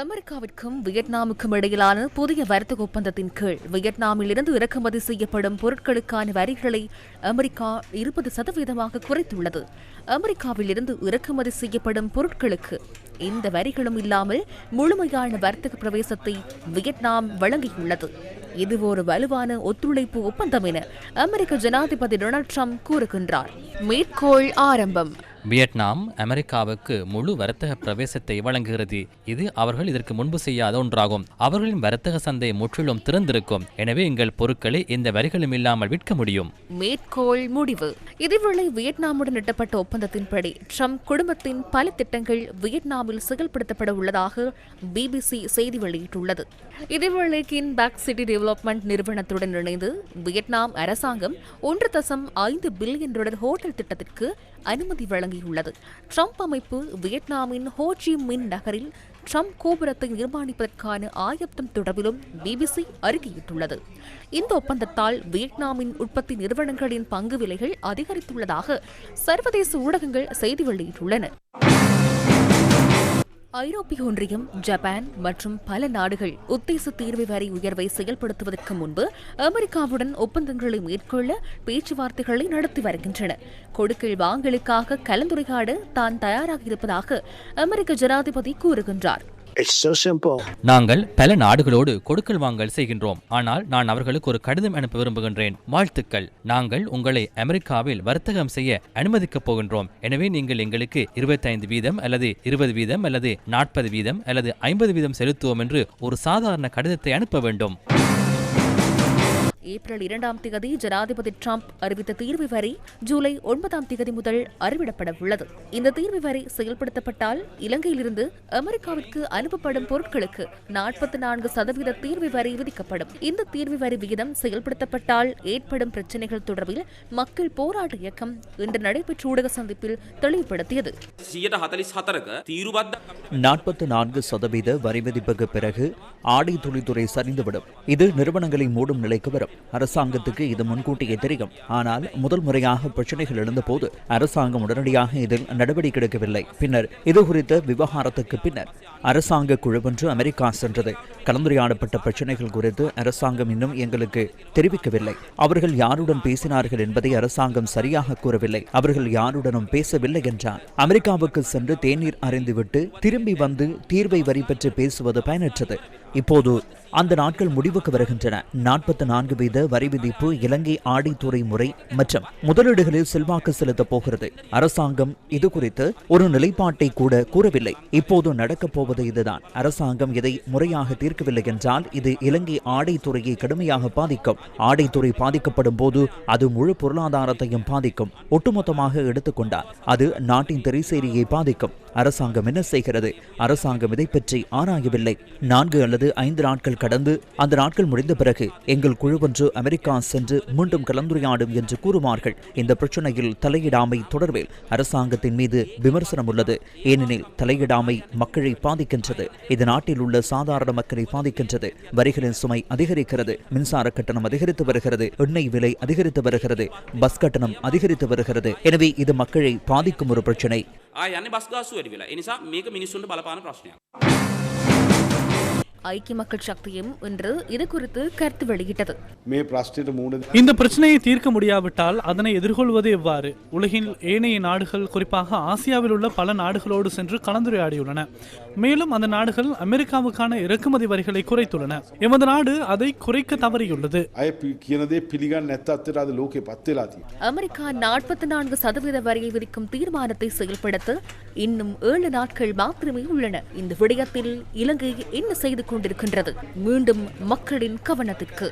அமெரிக்காவிற்கும் வியட்நாமுக்கும் இடையிலான புதிய வர்த்தக ஒப்பந்தத்தின் கீழ் வியட்நாமில் இருந்து இறக்குமதி செய்யப்படும் பொருட்களுக்கான வரிகளை அமெரிக்கா இருபது சதவீதமாக குறைத்துள்ளது. அமெரிக்காவில் இருந்து இறக்குமதி செய்யப்படும் பொருட்களுக்கு இந்த வரிகளும் இல்லாமல் முழுமையான வர்த்தக பிரவேசத்தை வியட்நாம் வழங்கியுள்ளது. இது ஒரு வலுவான ஒத்துழைப்பு ஒப்பந்தம் என அமெரிக்க ஜனாதிபதி டொனால்ட் ட்ரம்ப் கூறுகின்றார். மேற்கோள் ஆரம்பம். வியட்நாம் அமெரிக்காவுக்கு முழு வர்த்தக பிரவேசத்தை வழங்குகிறது. இது அவர்கள் இதற்கு முன்பு செய்யாத ஒன்றாகும். அவர்களின் வர்த்தக சந்தை முற்றிலும் திறந்திருக்கும். எனவே எங்கள் பொருட்களை எந்த வரிகளும் இல்லாமல் விற்க முடியும். மேற்கோள் முடிவு. இதேவேளை வியட்நாமுடன் எட்டப்பட்ட ஒப்பந்தத்தின்படி ட்ரம்ப் குடும்பத்தின் பல திட்டங்கள் வியட்நாமில் செயல்படுத்தப்பட உள்ளதாக பிபிசி செய்தி வெளியிட்டுள்ளது. இதேவேளை கின் பேக் சிட்டி டெவலப்மெண்ட் நிறுவனத்துடன் இணைந்து வியட்நாம் அரசாங்கம் ஒன்று தசம் ஐந்து பில்லியன் டாலர் ஹோட்டல் திட்டத்திற்கு அனுமதி வழங்கியுள்ளது. ட்ரம்ப் அமைப்பு வியட்நாமின் ஹோஜி மின் நகரில் ட்ரம்ப் கோபுரத்தை நிர்மாணிப்பதற்கான ஆயத்தம் தொடர்பிலும் பிபிசி அறிக்கையிட்டுள்ளது. இந்த ஒப்பந்தத்தால் வியட்நாமின் உற்பத்தி நிறுவனங்களின் பங்கு விலைகள் அதிகரித்துள்ளதாக சர்வதேச ஊடகங்கள் செய்தி வெளியிட்டுள்ளன. ஐரோப்பிய ஒன்றியம் ஜப்பான் மற்றும் பல நாடுகள் உத்தேச தீர்வு வரி உயர்வை செயல்படுத்துவதற்கு முன்பு அமெரிக்காவுடன் ஒப்பந்தங்களை மேற்கொள்ள பேச்சுவார்த்தைகளை நடத்தி வருகின்றன. கொடுக்கல் வாங்கலுக்காக கலந்துரையாட தான் தயாராக இருப்பதாக அமெரிக்க ஜனாதிபதி கூறுகின்றார். நாங்கள் பல நாடுகளோடு கொடுக்கல் வாங்கல் செய்கின்றோம். ஆனால் நான் அவர்களுக்கு ஒரு கடிதம் அனுப்ப விரும்புகின்றேன். வாழ்த்துக்கள். நாங்கள் உங்களை அமெரிக்காவில் வர்த்தகம் செய்ய அனுமதிக்கப் போகின்றோம். எனவே நீங்கள் எங்களுக்கு இருபத்தைந்து வீதம் அல்லது இருபது வீதம் அல்லது நாற்பது வீதம் அல்லது ஐம்பது வீதம் செலுத்துவோம் என்று ஒரு சாதாரண கடிதத்தை அனுப்ப வேண்டும். ஏப்ரல் இரண்டாம் தேதி ஜனாதிபதி டிரம்ப் அறிவித்த தீர்வு வரி ஜூலை ஒன்பதாம் தேதி முதல் அறிவிடப்பட உள்ளது இந்த தீர்வு வரி செயல்படுத்தப்பட்டால் இலங்கையிலிருந்து அமெரிக்காவிற்கு அனுப்பப்படும் பொருட்களுக்கு நாற்பத்தி நான்கு சதவீத தீர்வு வரி விதிக்கப்படும். இந்த தீர்வு வரி விகிதம் செயல்படுத்தப்பட்டால் ஏற்படும் பிரச்சனைகள் தொடர்பில் மக்கள் போராட்ட இயக்கம் இன்று நடைபெற்ற ஊடக சந்திப்பில் தெளிவுபடுத்தியது. நாற்பத்தி நான்கு சதவீத வரி விதிப்புக்கு பிறகு ஆடை தொழில்துறை சரிந்துவிடும். இது நிறுவனங்களை மூடும் நிலைக்கு வரும். அரசாங்கத்துக்கு இது முன்கூட்டியே தெரியும். ஆனால் முதல் முறையாக பிரச்சனைகள் எழுந்தபோது அரசாங்கம் உடனடியாக இதில் நடவடிக்கை எடுக்கவில்லை. பின்னர் இது குறித்த விவகாரத்துக்கு பின்னர் அரசாங்க குழுவொன்று அமெரிக்கா சென்றது. கலந்துரையாடப்பட்ட பிரச்சனைகள் குறித்து அரசாங்கம் இன்னும் எங்களுக்கு தெரிவிக்கவில்லை. அவர்கள் யாருடன் பேசினார்கள் என்பதை அரசாங்கம் சரியாக கூறவில்லை. அவர்கள் யாருடனும் பேசவில்லை என்றார். அமெரிக்காவுக்கு சென்று தேநீர் அறிந்துவிட்டு திரும்பி வந்து தீர்வை வரி பற்றி பேசுவது பயனற்றது. இப்போது அந்த நாட்கள் முடிவுக்கு வருகின்றன. நாற்பத்தி நான்கு வீத வரி விதிப்பு இலங்கை ஆடித்துறை முறை மற்றும் முதலீடுகளில் செல்வாக்கு செலுத்தப் போகிறது. அரசாங்கம் இது குறித்து ஒரு நிலைப்பாட்டை கூட கூறவில்லை. இப்போது நடக்கப் போவது இதுதான். அரசாங்கம் இதை முறையாக தீர்க்கவில்லை என்றால் இது இலங்கை ஆடைத்துறையை கடுமையாக பாதிக்கும். ஆடைத்துறை பாதிக்கப்படும் போது அது முழு பொருளாதாரத்தையும் பாதிக்கும். ஒட்டுமொத்தமாக எடுத்துக்கொண்டால் அது நாட்டின் திரைசேரியை பாதிக்கும். அரசாங்கம் என்ன செய்கிறது? அரசாங்கம் இதை பற்றி ஆராயவில்லை. நான்கு அல்லது ஐந்து நாட்கள் கடந்து அந்த நாட்கள் முடிந்த பிறகு எங்கள் குழுவொன்று அமெரிக்கா சென்று மீண்டும் கலந்துரையாடும் என்று கூறுவார்கள் இந்த பிரச்சனையில் தலையிடாமை தொடர்பில் அரசாங்கத்தின் மீது விமர்சனம் உள்ளது ஏனெனில் தலையிடாமை மக்களை பாதிக்கின்றது இது நாட்டில் உள்ள சாதாரண மக்களை பாதிக்கின்றது வரிகளின் சுமை அதிகரிக்கிறது மின்சார கட்டணம் அதிகரித்து வருகிறது எண்ணெய் விலை அதிகரித்து வருகிறது பஸ் கட்டணம் அதிகரித்து வருகிறது எனவே இது மக்களை பாதிக்கும் ஒரு பிரச்சனை ආ යන්න බස්ගාසු වැඩි වෙලා එනිසා මේක මිනිස්සුන්ට බලපාන ප්‍රශ්නයක්. ஐக்கிய மக்கள் சக்தியும் இன்று இதுகுறித்து கருத்து வெளியிட்டது. இந்த பிரச்சனையை தீர்க்க முடியாவிட்டால் அதனை எதிர்கொள்வது எவ்வாறு உலகின் ஏனைய நாடுகள் குறிப்பாக ஆசியாவில் உள்ள பல நாடுகளோடு சென்று கலந்துரையாடியுள்ளன. மேலும் அந்த நாடுகள் அமெரிக்காவுக்கான இறக்குமதி வரிகளை குறைத்துள்ளன. எமது நாடு அதை குறைக்க தவறியுள்ளது. அமெரிக்கா நாற்பத்தி நான்கு சதவீத வரியை விதிக்கும் தீர்மானத்தை செயல்படுத்த இன்னும் ஏழு நாட்கள் மாத்திரமே உள்ளன. இந்த விடயத்தில் இலங்கை என்ன செய்து கொண்டிருக்கின்றது. மீண்டும் மக்களின் கவனத்திற்கு